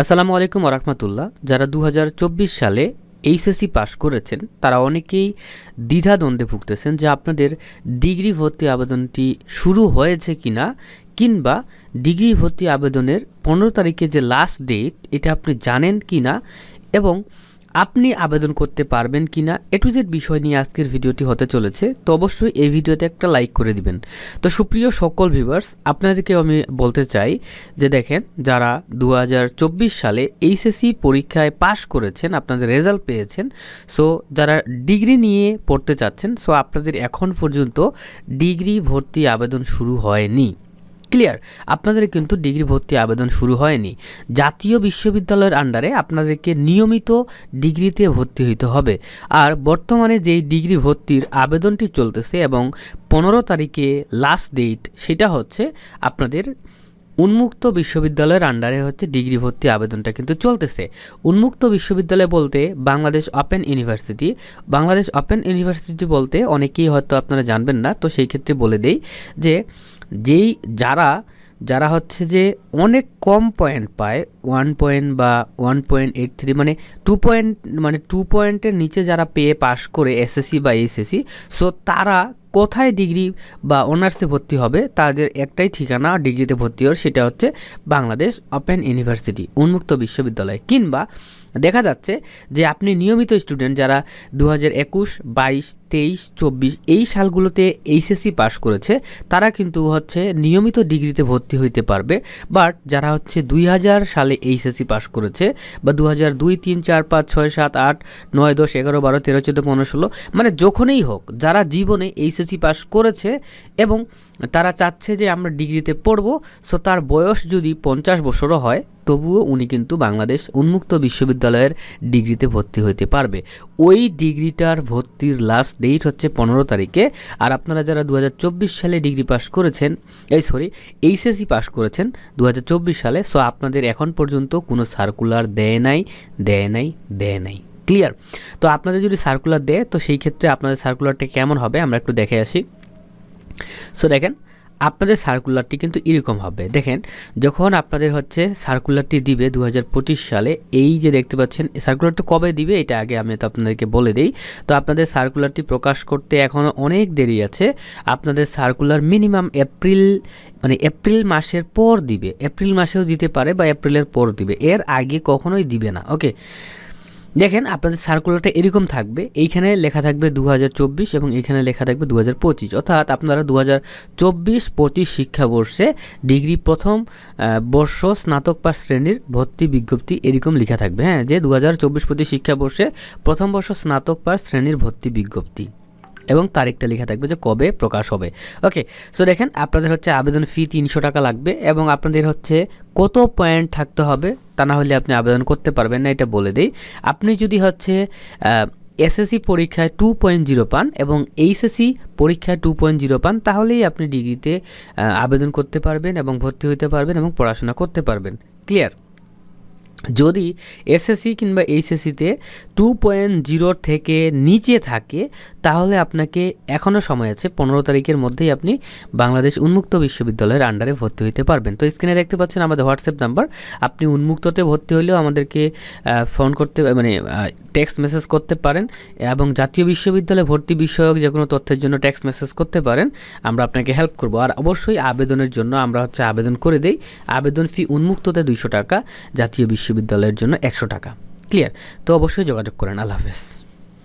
আসসালামু আলাইকুম ওরহমতুল্লাহ যারা দু হাজার চব্বিশ সালে এইচএসসি পাশ করেছেন, তারা অনেকেই দ্বিধাদ্বন্দ্বে ভুগতেছেন যে আপনাদের ডিগ্রি ভর্তি আবেদনটি শুরু হয়েছে কি না কিংবা ডিগ্রি ভর্তি আবেদনের পনেরো তারিখে যে লাস্ট ডেট এটা আপনি জানেন কি না এবং আপনি আবেদন করতে পারবেন কি না এ টু জেড বিষয় নিয়ে আজকের ভিডিওটি হতে চলেছে, তো অবশ্যই এই ভিডিওতে একটা লাইক করে দিবেন। তো সুপ্রিয় সকল ভিউয়ার্স, আপনাদেরকে আমি বলতে চাই যে দেখেন, যারা দু হাজার চব্বিশ সালে এইচএসসি পরীক্ষায় পাশ করেছেন, আপনাদের রেজাল্ট পেয়েছেন, সো যারা ডিগ্রি নিয়ে পড়তে চাচ্ছেন, সো আপনাদের এখন পর্যন্ত ডিগ্রি ভর্তি আবেদন শুরু হয়নি। ক্লিয়ার আপনাদের কিন্তু ডিগ্রি ভর্তি আবেদন শুরু হয়নি। জাতীয় বিশ্ববিদ্যালয়ের আন্ডারে আপনাদেরকে নিয়মিত ডিগ্রিতে ভর্তি হইতে হবে। আর বর্তমানে যেই ডিগ্রি ভর্তির আবেদনটি চলতেছে এবং পনেরো তারিখে লাস্ট ডেট সেটা হচ্ছে আপনাদের উন্মুক্ত বিশ্ববিদ্যালয়ের আন্ডারে হচ্ছে ডিগ্রি ভর্তি আবেদনটা কিন্তু চলতেছে। উন্মুক্ত বিশ্ববিদ্যালয় বলতে Bangladesh open university Bangladesh open university বলতে অনেকেই হয়তো আপনারা জানবেন না, তো সেই ক্ষেত্রে বলে দেই যে যেই যারা যারা হচ্ছে যে অনেক কম পয়েন্ট পায় ওয়ান পয়েন্ট বা ওয়ান পয়েন্ট এইট থ্রি মানে টু পয়েন্ট মানে টু পয়েন্টের নিচে যারা পেয়ে পাশ করে এসএসসি বা এইচএসসি সো তারা কোথায় ডিগ্রি বা অনার্সে ভর্তি হবে, তাদের একটাই ঠিকানা ডিগ্রিতে ভর্তি হওয়ার, সেটা হচ্ছে বাংলাদেশ ওপেন ইউনিভার্সিটি উন্মুক্ত বিশ্ববিদ্যালয়, কিংবা দেখা যাচ্ছে যে আপনি নিয়মিত স্টুডেন্ট যারা দু হাজার একুশ, বাইশ, তেইশ, চব্বিশ এই সালগুলোতে এইচএসসি পাশ করেছে, তারা কিন্তু হচ্ছে নিয়মিত ডিগ্রিতে ভর্তি হইতে পারবে। বাট যারা হচ্ছে দুই হাজার সালে এইচএসসি পাশ করেছে বা দু হাজার দুই, তিন, চার, পাঁচ, ছয়, সাত, আট, নয়, দশ, এগারো, বারো, তেরো, চোদ্দ, পনেরো, ষোলো মানে যখনই হোক, যারা জীবনে এইচএসসি পাশ করেছে এবং তারা চাচ্ছে যে আমরা ডিগ্রিতে পড়ব, সো তার বয়স যদি পঞ্চাশ বছরও হয়, তবুও উনি কিন্তু বাংলাদেশ উন্মুক্ত বিশ্ববিদ্যালয়ের ডিগ্রিতে ভর্তি হইতে পারবে। ওই ডিগ্রিটার ভর্তির লাস্ট ডেট হচ্ছে পনেরো তারিখে, আর আপনারা যারা দু হাজার চব্বিশ সালে ডিগ্রি পাস করেছেন, এই সরি এইচএসসি পাস করেছেন দু হাজার চব্বিশ সালে, সো আপনাদের এখন পর্যন্ত কোনো সার্কুলার দেয় নাই দেয় নাই দেয় নাই। ক্লিয়ার তো আপনাদের যদি সার্কুলার দেয়, তো সেই ক্ষেত্রে আপনাদের সার্কুলারটা কেমন হবে, আমরা একটু দেখে আসি। সো দেখেন, আপনাদের সার্কুলারটি কিন্তু এরকম হবে। দেখেন, যখন আপনাদের হচ্ছে সার্কুলারটি দিবে দু হাজার পঁচিশ সালে, এই যে দেখতে পাচ্ছেন সার্কুলারটা কবে দিবে, এটা আগে আমি তো আপনাদেরকে বলে দিই। তো আপনাদের সার্কুলারটি প্রকাশ করতে এখনও অনেক দেরি আছে। আপনাদের সার্কুলার মিনিমাম এপ্রিল মানে এপ্রিল মাসের পর দিবে। এপ্রিল মাসেও দিতে পারে বা এপ্রিলের পর দিবে। এর আগে কখনোই দিবে না ওকে দেখেন আপনাদের সার্কুলারটা এরকম থাকবে, এইখানে লেখা থাকবে দু হাজার চব্বিশ এবং এখানে লেখা থাকবে দু হাজার পঁচিশ। অর্থাৎ আপনারা দু হাজার চব্বিশ পঁচিশ শিক্ষাবর্ষে ডিগ্রি প্রথম বর্ষ স্নাতক পাশ শ্রেণির ভর্তি বিজ্ঞপ্তি এরকম লেখা থাকবে হ্যাঁ? যে দু হাজার চব্বিশ পঁচিশ শিক্ষাবর্ষে প্রথম বর্ষ স্নাতক পাশ শ্রেণির ভর্তি বিজ্ঞপ্তি। এবং তারিখটা লেখা থাকবে যে কবে প্রকাশ হবে। ওকে সো দেখেন আপনাদের হচ্ছে আবেদন ফি তিনশো টাকা লাগবে এবং আপনাদের হচ্ছে কত পয়েন্ট থাকতে হবে তা না হলে আপনি আবেদন করতে পারবেন না, এটা বলে দিই। আপনি যদি হচ্ছে এসএসসি পরীক্ষায় টু পয়েন্ট জিরো পান এবং এইচএসসি পরীক্ষায় টু পয়েন্ট জিরো পান, তাহলেই আপনি ডিগ্রিতে আবেদন করতে পারবেন এবং ভর্তি হতে পারবেন এবং পড়াশোনা করতে পারবেন। ক্লিয়ার যদি এসএসসি কিংবা এইচএসসিতে টু পয়েন্ট জিরোর থেকে নিচে থাকে, তাহলে আপনাকে এখনও সময় আছে পনেরো তারিখের মধ্যেই আপনি বাংলাদেশ উন্মুক্ত বিশ্ববিদ্যালয়ের আন্ডারে ভর্তি হতে পারবেন। তো স্ক্রিনে দেখতে পাচ্ছেন আমাদের হোয়াটসঅ্যাপ নাম্বার আপনি উন্মুক্ততে ভর্তি হলেও আমাদেরকে ফোন করতে মানে টেক্সট মেসেজ করতে পারেন এবং জাতীয় বিশ্ববিদ্যালয়ে ভর্তি বিষয়ক যে কোনো তথ্যের জন্য টেক্সট মেসেজ করতে পারেন। আমরা আপনাকে হেল্প করব। আর অবশ্যই আবেদনের জন্য আমরা হচ্ছে আবেদন করে দেই। আবেদন ফি উন্মুক্ততে দুইশো টাকা। জাতীয় বিশ্ববিদ্যালয়ের জন্য একশো টাকা। ক্লিয়ার? তো অবশ্যই যোগাযোগ করেন। আল্লাহ হাফেজ।